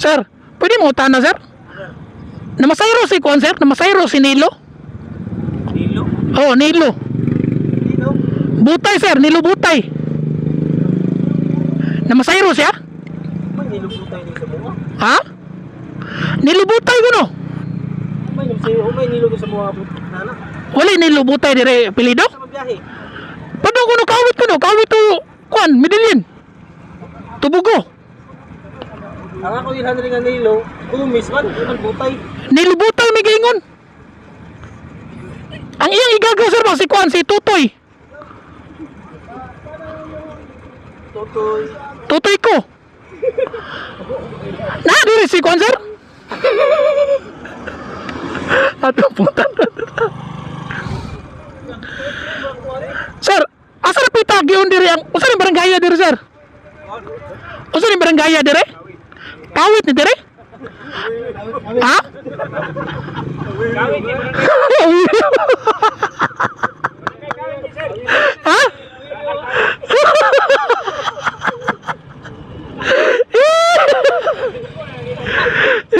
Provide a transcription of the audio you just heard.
Sir, pwede mo utana, sir? Namasayro si Kwan, sir? Namasayro si Nilo? Nilo. Oh, Nilo. Nilo. Butay, sir. Nilo Butay. Namasayro siya? May nilo po tayo dito sa bunga. Ha? Nilo Butay ko no? May nilo sa po. Nana. Wala Nilo Butay dire pilido? Sa mabiyahe. Pano ko no kawit ko no? Kawit to Kwan, Medellin. Tubugo. Ang ako yung handling nga nilo. Kumis man. Iman butay. Nilo Butay may gingon. Ang iyang igagaw sir ba si Kwan, si Tutoy. Totoy. Tutoy ko. Na, dire si Kwan sir? Ato puta. sir, asa na pitag yun dire ang usa ni barangay dire sir? Usa ni barangay dire? Kawit ni dire? Ha?